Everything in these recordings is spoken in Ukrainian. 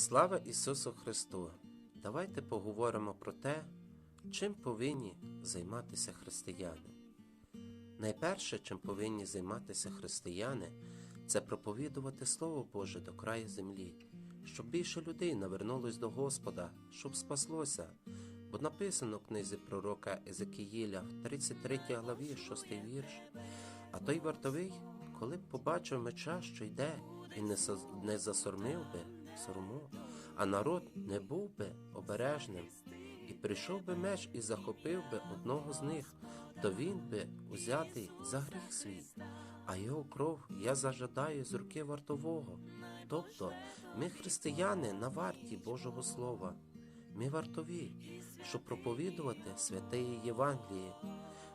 Слава Ісусу Христу! Давайте поговоримо про те, чим повинні займатися християни. Найперше, чим повинні займатися християни, це проповідувати Слово Боже до краю землі, щоб більше людей навернулось до Господа, щоб спаслося. Бо написано в книзі пророка Езекіїля в 33 главі, 6 вірш. А той вартовий, коли б побачив меча, що йде, і не, со- засормив би сорму, а народ не був би обережним, і прийшов би меч і захопив би одного з них, то він би узятий за гріх свій, а його кров я зажадаю з руки вартового. Тобто ми християни на варті Божого Слова. Ми вартові, щоб проповідувати святе Євангеліє,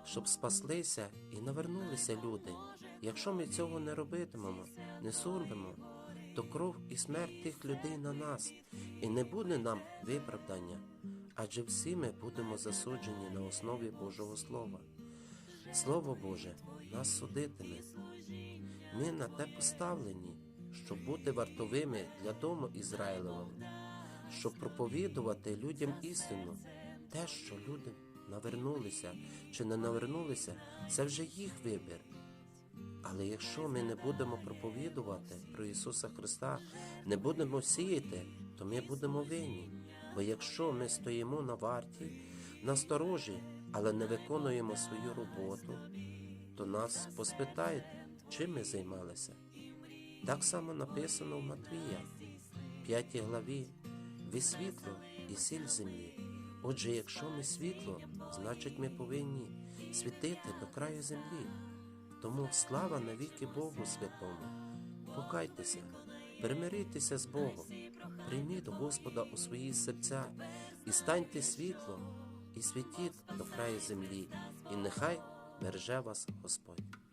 щоб спаслися і навернулися люди. Якщо ми цього не робитимемо, не сурмимо, то кров і смерть тих людей на нас, і не буде нам виправдання, адже всі ми будемо засуджені на основі Божого Слова. Слово Боже нас судитиме. Ми на те поставлені, щоб бути вартовими для дому Ізраїлевого, щоб проповідувати людям істину, те, що люди навернулися чи не навернулися, це вже їх вибір. Але якщо ми не будемо проповідувати про Ісуса Христа, не будемо сіяти, то ми будемо винні. Бо якщо ми стоїмо на варті, на сторожі, але не виконуємо свою роботу, то нас поспитають, чим ми займалися. Так само написано в Матвія, 5 главі, ви світло і сіль землі. Отже, якщо ми світло, значить ми повинні світити до краю землі. Тому слава навіки Богу святому. Покайтеся, примиритися з Богом, прийміть Господа у свої серця і станьте світлом, і світіть до краю землі, і нехай береже вас Господь.